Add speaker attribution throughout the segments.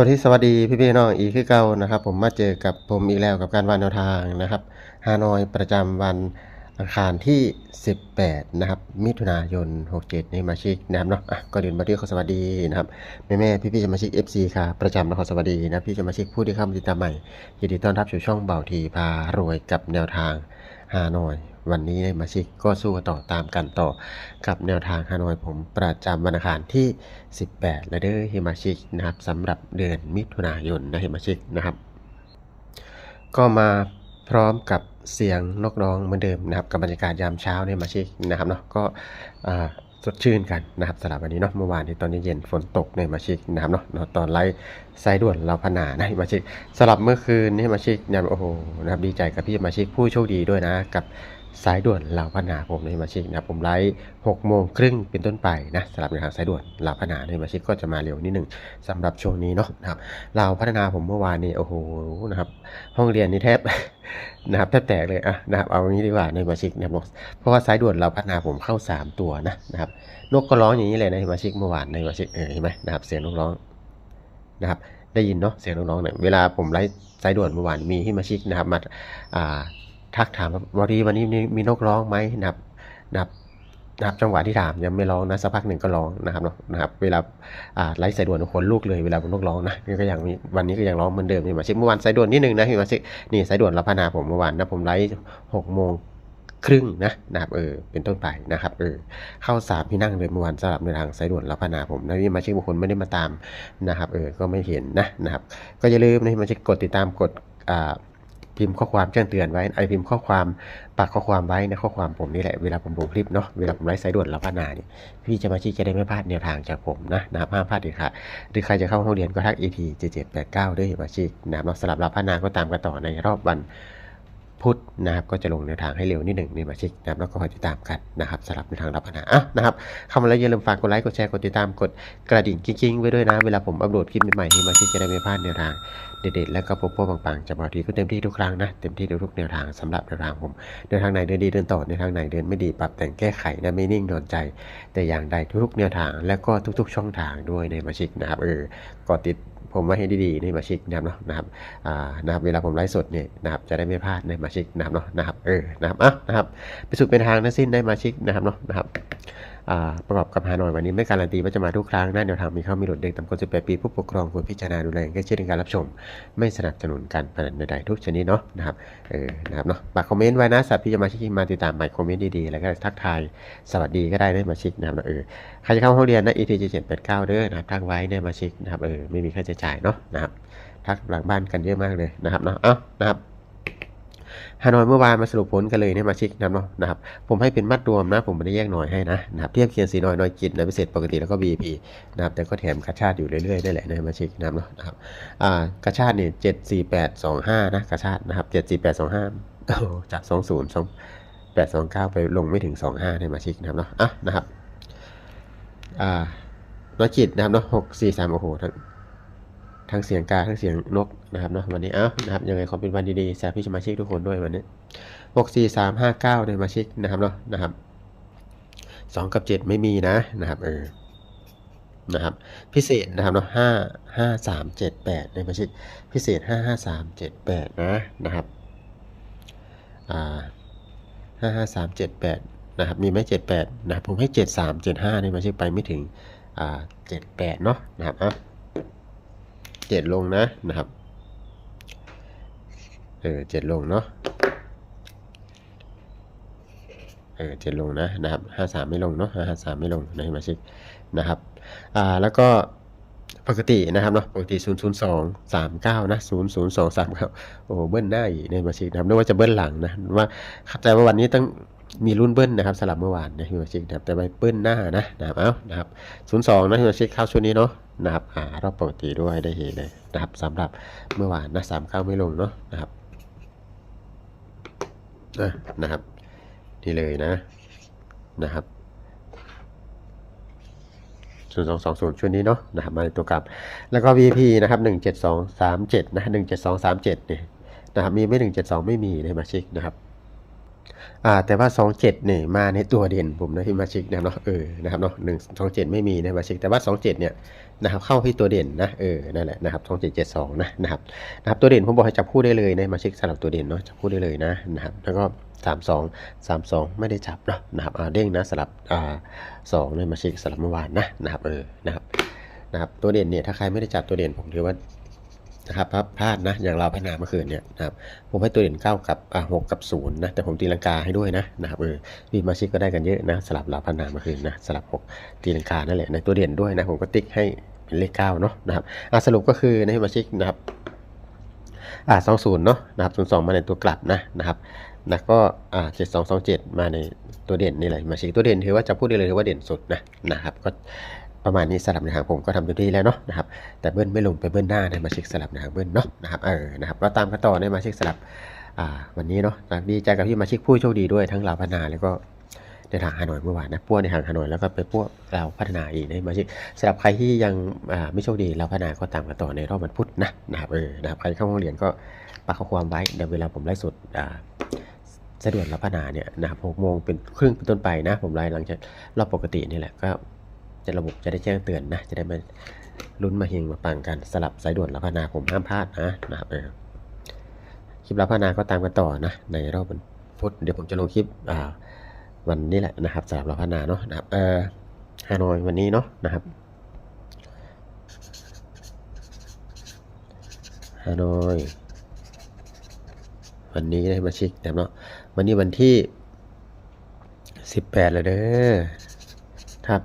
Speaker 1: บอที่สวัสดีพี่พี่น้องอีกคือเก่านะครับ ผมมาเจอกับผมอีกแล้วกับการวานแนวทางนะครับฮานอยประจำวันอังคารที่ 18 นะครับ มิถุนายน 67 นี่มาชิกนะครับเนาะอะก็เดินมาที่ขอสวัสดีนะครับ แม่แม่พี่พี่สมาชิก FC ค่ะ ประจำนะขอสวัสดีนะพี่สมาชิกผู้ที่เข้ามาติดตามใหม่ยินดีต้อนรับสู่ช่องเบาทีพารวยกับแนวทาง ฮานอย วันนี้มาชิกก็สู้กันต่อตามกันต่อกับแนวทางฮานอยผมประจำวันอังคารที่ 18และเด้อฮิมาชิกนะครับสำหรับเดือนมิถุนายนนะฮิมาชิกนะครับ ก็มาพร้อมกับเสียงนกร้องเหมือนเดิมนะครับกับบรรยากาศยามเช้าในมาชิกนะครับเนาะก็อ่า สดชื่นกันนะครับสำหรับวันนี้เนาะเมื่อวานที่ตอนนี้เย็นฝนตกในมาชิกนะครับเนาะเนาตอนไลฟ์สายด่วนเราพนานะมาชิกสำหรับเมื่อคืนนี่มาชิกเนี่ยโอ้โหนะครับดีใจกับพี่มาชิกผู้โชคดีด้วยนะกับ สายด่วนเหล่าพนาผมในมาชิกนะครับผมไลฟ์หกโมงครึ่งเป็นต้นไปนะสำหรับในทางสายด่วนเหล่าพนาในมาชิกก็จะมาเร็วนิดหนึ่งสำหรับช่วงนี้เนาะนะครับเราพัฒนาผมเมื่อวานนี้โอ้โหนะครับห้องเรียนนี่แทบนะครับแทบแตกเลยอะนะครับเอางี้ดีกว่าในมาชิกนะครับเพราะว่าสายด่วนเราพัฒนาผมเข้า 3 ตัวนะนะครับนกก็ร้องอย่างนี้เลยในมาชิกเมื่อวานในมาชิกเออเห็นไหมนะครับเสียงนกร้องนะครับได้ยินเนาะเสียงนกร้องเนี่ยเวลาผมไลฟ์สายด่วนเมื่อวานมีที่มาชิกนะครับมาอ่า ทักถามวันนี้วันนี้มีนกร้องไหมนะครับนะครับนะครับจังหวะที่ถามยังไม่ร้องนะสักพักหนึ่งก็ร้องนะครับเนาะนะครับเวลาอ่าไลฟ์สายด่วนคนลูกเลยเวลานกร้องนะนี่ก็ยังมีวันนี้ก็ยังร้องเหมือนเดิมนี่มาเช็คเมื่อวานสายด่วนนิดนึงนะพี่มาช็คนี่สายด่วนรับพนาผมเมื่อวานนะผมไลฟ์หกโมงครึ่งนะนะครับเออเป็นต้นไปนะครับเออเข้าสามที่นั่งเลยเมื่อวานสำหรับในทางสายด่วนรับพนาผมนะพี่มาช็คบางคนไม่ได้มาตามนะครับเออก็ไม่เห็นนะนะครับก็อย่าลืมนะพี่มาช็คกดติดตามกดอ่า พิมพ์ข้อความแจ้งเตือนไว้ไอพิมพ์ข้อความปักข้อความไว้ในข้อความผมนี่แหละเวลาผมลงคลิปเนาะเวลาผมไลฟ์สายด่วนรับพนาเนี่ยพี่จะมาชี้จะได้ไม่พลาดแนวทางจากผมนะนะห้ามพลาดเด็ดขาดหรือใครจะเข้าห้องเรียนก็ทัก et 7789ด้วยมาชี้นะครับเนาสลับรับพนาก็ตามกันต่อในรอบวัน พุธนะครับก็จะลงแนทางให้เร็วนิดหนึ่งในมาชิกนะครับแล้วก็คอยติดตามกันนะครับสลับในทางรับพนาอะนะครับเข้ามาแล้วอย่าลืมฝากกดไลค์กดแชร์กดติดตามกดกระดิ่งกิ้งๆไว้ด้วยนะ เวลาผมอัปโหลดคลิปใหม่ๆที่มาชิกจะได้ไม่พลาดแนวทางเด็ดๆแล้วก็โปโป้ปังๆจะบอกทีก็เต็มที่ทุกครั้งนะเต็มที่ทุกแนวทางสำหรับแนวทางผมเดินทางไหนเดินดีเดินต่อในทางไหนเดินไม่ดีปรับแต่งแก้ไขนะไม่นิ่งนอนใจ แต่อย่างใดทุกๆแนวทางและก็ทุก ๆ ช่องทางด้วยในมาชิกนะครับเออก็ติดผมไว้ให้ดีๆในมาชิกนะครับเนาะนะครับอ่านะครับเวลาผมไลฟ์สดเนี่ยนะครับจะได้ไม่พลาดในมาชิกนะครับเนาะนะครับเออนะครับอะนะครับไปสุดเป็นทางทั้งสิ้นได้มาชิกนะครับเนาะนะครับ ประกอบกับฮานอยวันนี้ไม่การันตีว่าจะมาทุกครั้งนะแนวทางมีเข้ามีหลุดเด็กต่ำกว่า18ปีผู้ปกครองควรพิจารณาดูแลแค่เช่นการรับชม ไม่สนับสนุนการพนันใดๆทุกชนิดเนาะนะครับเออนะครับเนาะฝากคอมเมนต์ไว้นะสับพี่จะมาชิกมาติดตามใหม่คอมเมนต์ดีๆแล้วก็ทักทายสวัสดีก็ได้ได้มาชิกนะครับเออใครจะเข้าห้องเรียนนะ ET 789เด้อนะครับทักไว้ได้มาชิกนะครับเออไม่มีค่าใช้จ่ายเนาะนะครับทักหลังบ้านกันเยอะมากเลยนะครับเนาะเอ้านะครับ ฮานอยเมื่อวานมาสรุปผลกันเลยเนี่ยมาชิกนะเนาะนะครับผมให้เป็นมัดรวมนะ ผมไม่ได้แยกหน่อยให้นะนะครับเทียบเคียงสีน้อยน้อยกินนะพิเศษปกติแล้วก็ BP นะครับแต่ก็แถมกระชาติอยู่เรื่อยๆได้แหละนะมาชิกนะเนาะนะครับอ่ากระชาติเนี่ยเจ็ดสี่แปดสองห้านะกระชาตินะครับเจ็ดสี่แปดสองห้าจากสองศูนย์สองแปดสองเก้าไปลงไม่ถึงสองห้าในมาชิกนะเนาะอะนะครับอ่าน้อยจิตนะครับเนาะหกสี่สามโอ้โหทั้งทั้งเสียงกาทั้งเสียงนก นะครับเนาะวันนี้เอ้านะครับยังไงขอเป็นวันดีๆแซพี่สมาชิกทุกคนด้วยวันนี้หกสี่สามห้าเก้าในมาชิกนะครับเนาะนะครับสองกับเจ็ดไม่มีนะนะครับเออนะครับพิเศษนะครับเนาะห้าห้าสามเจ็ดแปดในมาชิกพิเศษห้าห้าสามเจ็ดแปดนะนะครับอ่าห้าห้าสามเจ็ดแปดนะครับมีไหมเจ็ดแปดนะครับผมให้เจ็ดสามเจ็ดห้าในมาชิกไปไม่ถึงอ่าเจ็ดแปดเนาะนะครับอะเจ็ดลงนะนะครับ เออเจ็ดลงเนาะเออเจ็ดลงนะนะครับห้าสามไม่ลงเนาะห้าสามไม่ลงในมาชิกนะครับอ่าแล้วก็ปกตินะครับเนาะปกติศูนย์ศูนย์สองสามเก้านะศูนย์ศูนย์สองสามเก้าโอ้เบิ้ลหน้าอีกในมาชิกนะครับนึกว่าจะเบิ้ลหลังนะว่าเข้าใจว่าวันนี้ต้องมีรุ่นเบิ้ลนะครับสลับเมื่อวานนะพี่มาชิกนะครับแต่ไปเบิ้ลหน้านะนะครับเอ้านะครับศูนย์สองนะพี่มาชิกเข้าชุดนี้เนาะนะครับอ่ารอบปกติด้วยได้เห็นเลยนะครับสำหรับเมื่อวานนะสามเก้าไม่ลงเนาะนะครับ นะนะครับนี่เลยนะนะครับศูนย์สองสองศูนย์ช่วงนี้เนาะนะครับมาในตัวกลับ แล้วก็ VP นะครับหนึ่งเจ็ดสองสามเจ็ดนะหนึ่งเจ็ดสองสามเจ็ดเนี่ยนะครับมีไม่หนึ่งเจ็ดสองไม่มีในมาชิกนะครับ อ่าแต่ว่าสองเจ็ดเนี่ยมาในตัวเด่นผมนะที่มาชิกนะเนาะเออนะครับเนาะหนึ่งสองเจ็ดไม่มีในมาชิกแต่ว่าสองเจ็ดเนี่ยนะครับเข้าที่ตัวเด่นนะเออนั่นแหละนะครับสองเจ็ดเจ็ดสองนะนะครับนะครับตัวเด่นผมบอกให้จับคู่ได้เลยในมาชิกสำหรับตัวเด่นเนาะจับคู่ได้เลยนะนะครับแล้วก็สามสองสามสองไม่ได้จับเนาะนะครับอ่าเด้งนะสลับอ่าสองในมาชิกสลับเมื่อวานนะนะครับเออนะครับนะครับตัวเด่นเนี่ยถ้าใครไม่ได้จับตัวเด่นผมถือว่า นะครับพลาดนะอย่างเราพัฒนาเมื่อคืนเนี่ยนะครับผมให้ตัวเด่นเก้ากับอ่าหกกับศูนย์นะแต่ผมตีลังกาให้ด้วยนะนะครับเออมีมาชิกก็ได้กันเยอะนะสลับเราพัฒนาเมื่อคืนนะสลับหกตีลังกานั่นแหละในตัวเด่นด้วยนะผมก็ติ๊กให้เป็นเลขเก้าเนาะนะครับอ่าสรุปก็คือในมาชิกนะครับอ่าสองศูนย์เนาะนะครับศูนย์สองมาในตัวกลับนะนะครับแล้วก็อ่าเจ็ดสองสองเจ็ดมาในตัวเด่นนี่แหละมาชิกตัวเด่นถือว่าจะพูดได้เลยว่าเด่นสุดนะนะครับก็ ประมาณนี้สลับในทางผมก็ทำเต็มที่แล้วเนาะนะครับแต่เบิ้ลไม่ลงไปเบิ้ลหน้าในมาเช็คสลับในทางเบิ้ลเนาะนะครับเออนะครับเราตามกันต่อในมาเช็คสลับอ่าวันนี้เนาะดีใจกับที่มาเช็คผู้โชคดีด้วยทั้งเราวพัฒนาแล้วก็ในทางฮานอยเมื่อวานนะพวกในทางฮานอยแล้วก็ไปพวกเราพัฒนาอีกในมาเช็คสำหรับใครที่ยังอ่าไม่โชคดีเราวพัฒนาก็ตามกันต่อในรอบวันพุธนะนะครับเออนะครับใครเข้าห้องเรียนก็ปักข้อความไว้เดี๋ยวเวลาผมไลฟ์สดอ่าสะดวกรับพัฒนาเนี่ยนะครับหกโมงเป็นครึ่งเป็นต้นไปนะ ผมไลฟ์หลังจากรอบปกตินี่แหละก็ จะระบบจะได้แจ้งเตือนนะ จะได้มาลุ้นมาเฮงมาปังกันสลับสายด่วนรับพนาผมห้ามพลาดนะนะครับเออคลิปรับพนาก็ตามกันต่อนะ ในรอบวันพุธเดี๋ยวผมจะลงคลิปวันนี้แหละนะครับสำหรับรับพนาเนาะนะครับเออฮานอยวันนี้เนาะนะครับฮานอยวันนี้ได้มาชิกนะครับเนาะวันนี้วันที่ 18 แล้วเด้อทับ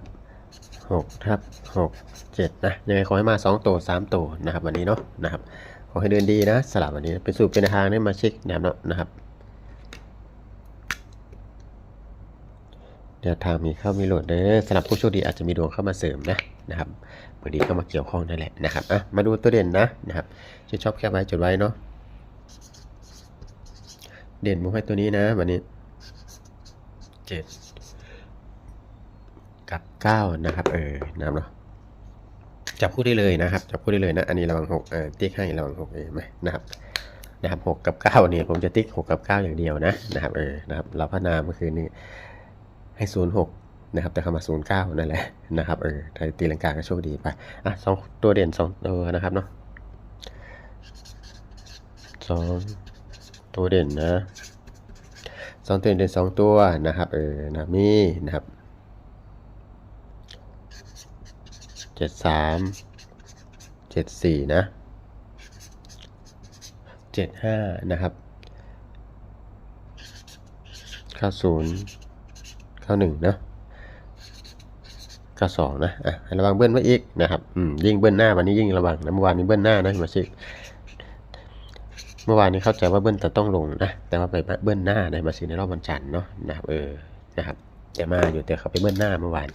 Speaker 1: 6ทับ6 7นะยังไงขอให้มา2ตัว3ตัวนะครับวันนี้เนาะนะครับขอให้เดินดีนะสลับวันนี้เป็นสูตรเป็นทางได้มาเช็คนะครับเนาะนะครับเดี๋ยวทางมีเข้ามีโหลดเด้อสำหรับผู้โชคดีอาจจะมีดวงเข้ามาเสริมนะนะครับบางทีเข้ามาเกี่ยวข้องนั่นแหละนะครับอะมาดูตัวเด่นนะนะครับชื่นชอบแคปไว้จดไว้เนาะเด่นผมให้ตัวนี้นะวันนี้เจ็ด ก้านะครับ เออนะครับเนาะจับคู่ได้เลยนะครับจับคู่ได้เลยนะ อันนี้ระวังหกเออติ๊กให้ระวังหกเองไหมนะครับนะครับหกกับเก้าเนี่ยผมจะติ๊กหกกับเก้าอย่างเดียวนะนะครับเออนะครับเราพัฒนาเมื่อคืนนี้ให้ศูนย์หกนะครับแต่เข้ามาศูนย์เก้านั่นแหละนะครับเออถ้าตีลังกาก็โชคดีไปอะสองตัวเด่นสองตัวนะครับเนาะสองตัวเด่นนะสองตัวเด่นสองตัวนะครับเออนะมีนะครับเจ็ดสามเจ็ดสี่นะเจ็ดห้านะครับเข้าศูนย์เข้าหนึ่งนะเข้าสองนะอะระวังเบิ้ลไว้อีกนะครับอืมยิ่งเบิ้ลหน้าวันนี้ยิ่งระวังนะเมื่อวานนี้เบิ้ลหน้านะมาชิกเมื่อวานนี้เข้าใจว่าเบิ้ลจะต้องลงนะแต่ว่าไปเบิ้ลหน้าในมาซีในรอบวันจันทร์เนาะนะครับเออนะครับจะมาอยู่แต่เขาไปเบิ้ลหน้าเมื่อวาน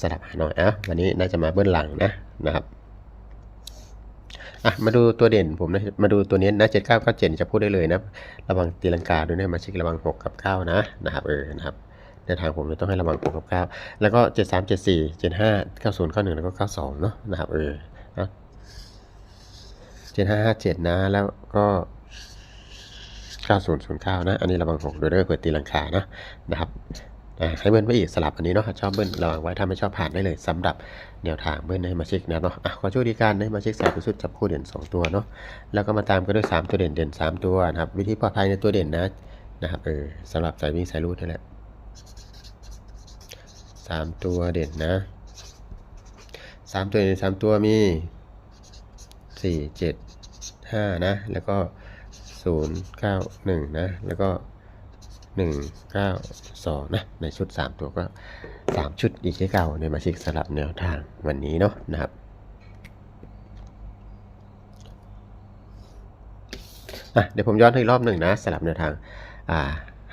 Speaker 1: สลับหาหน่อยอะวันนี้น่าจะมาเบิ้ลหลังนะนะครับอะมาดูตัวเด่นผมนะมาดูตัวนี้นะเจ็ดเก้าเก้าเจ็ดจะพูดได้เลยนะ ระวังตีลังกาด้วยนะมาชิกระวังหกกับเก้านะนะครับเออนะครับในทางผมจะต้องให้ระวังหกกับเก้าแล้วก็เจ็ดสามเจ็ดสี่เจ็ดห้าเก้าศูนย์เก้าหนึ่งแล้วก็เก้าสองเนาะนะครับเออนะเจ็ดห้าห้าเจ็ดนะแล้วก็เก้าศูนย์ศูนย์เก้านะ อันนี้ระวังหกโดยด้อเปิดตีลังคานะนะครับ ให้เบิ้ลไว้อีกสลับอันนี้เนาะชอบเบิ้ลระวังไว้ถ้าไม่ชอบผ่านได้เลยสำหรับแนวทางเบิ้ลให้มาเช็คนะเนาะอะขอโชคดีการให้มาเช็คสายสุทธิ์จับคู่เด่นสองตัวเนาะแล้วก็มาตามกันด้วยสามตัวเด่นเด่นสามตัวนะครับวิธีปลอดภัยในตัวเด่นนะนะครับเออสำหรับสายวิ่งสายรูดนี่แหละสามตัวเด่นนะสามตัวเด่นสามตัวมีสี่เจ็ดห้านะ แล้วก็ศูนย์เก้าหนึ่งนะ แล้วก็ หนึ่งเก้าสองนะ ในชุดสามตัวก็สามชุดอีกที่เก่าในมาชิกสลับแนวทางวันนี้เนาะนะครับอะเดี๋ยวผมย้อนให้รอบหนึ่งนะสลับแนวทางอ่า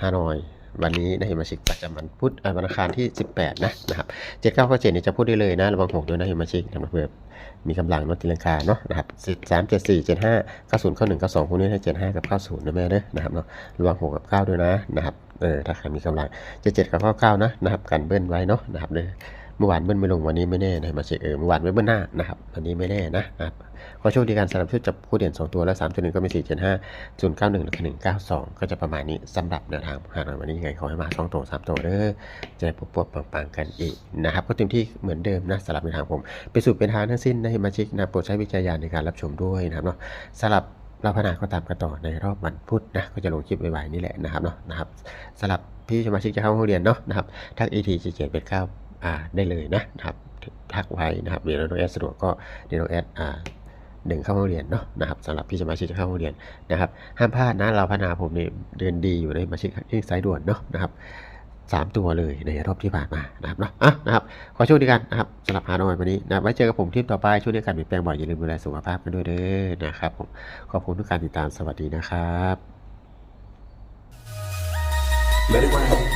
Speaker 1: ฮานอย วันนี้นะเห็นมาชิกประจำวันพุธวันอังคารที่ 18 นะนะครับเจ็ดเก้าเจ็ดนี่จะพูดได้เลยนะระวังหกด้วยนะเห็นมาชิกนะครับเพื่อมีกำลังนอะตีลังกาเนาะนะครับสิบสามเจ็ดสี่เจ็ดห้าเก้าศูนย์เก้าหนึ่งเก้าสองพวกนี้ให้เจ็ดห้ากับเก้าศูนย์นะแม่เด้อนะครับเนาะระวังหกกับเก้าด้วยนะนะครับเออถ้าใครมีกำลังเจ็ดเจ็ดกับเก้าเก้านะนะครับกันเบิ้ลไว้เนาะนะครับเด้อ มื่อวานเบิ้ลไม่ลงวันนี้ไม่แน่นะมาเช็คเออเมื่อวานไม่เบิ้ลหน้านะครับวันนี้ไม่แน่นะครับขอโชคดีการสลับชุดจับคู่เด่น 2 ตัวและ3ตัวหนึ่งก็มี4 7 5 0 9 1และ1 9 2 ก็จะประมาณนี้สำหรับแนวทางหาหน่อยวันนี้ยังไงขอให้มา2ตัว3ตัวเด้อจะได้ปวดปังๆกันอีกนะครับก็เต็มที่เหมือนเดิมนะสำหรับในวทางผมเป็นสูตรเป็นทางทั้งสิ้นนะมาเชิกนะโปรดใช้วิจารณญาณในการรับชมด้วยนะครับเนาะสำหรับเราพนาก็ตามกันต่อในรอบวันพุธนะก็จะลงคลิปไวๆนี่แหละนะครับเนาะนะครับสำหรับพี่สมาชิกจะเข้าห้องเรียนเนาะนะครับทัก ET 7 7 8 9อ่า ได้เลยนะนะครับทักไว้นะครับเดี๋ยวน้องแอดสะดวกก็เดี๋ยวน้องแอดอ่าดึงเข้าห้องเรียนเนาะนะครับสำหรับพี่สมาชิกจะเข้าห้องเรียนนะครับ ห้ามพลาดนะเราพัฒนาผมนี่เดินดีอยู่ในสมาชิกที่สายด่วนเนาะนะครับสามตัวเลยในรอบที่ผ่านมานะครับเนาะอะนะครับขอโชคดีกันนะครับสำหรับฮานอยวันนี้นะไว้เจอกับผมคลิปต่อไปช่วงนี้การเปลี่ยนแปลงบ่อยอย่าลืมดูแลสุขภาพกันด้วยเด้อนะครับผมขอบคุณทุกการติดตามสวัสดีนะครับ
Speaker 2: Let it rain.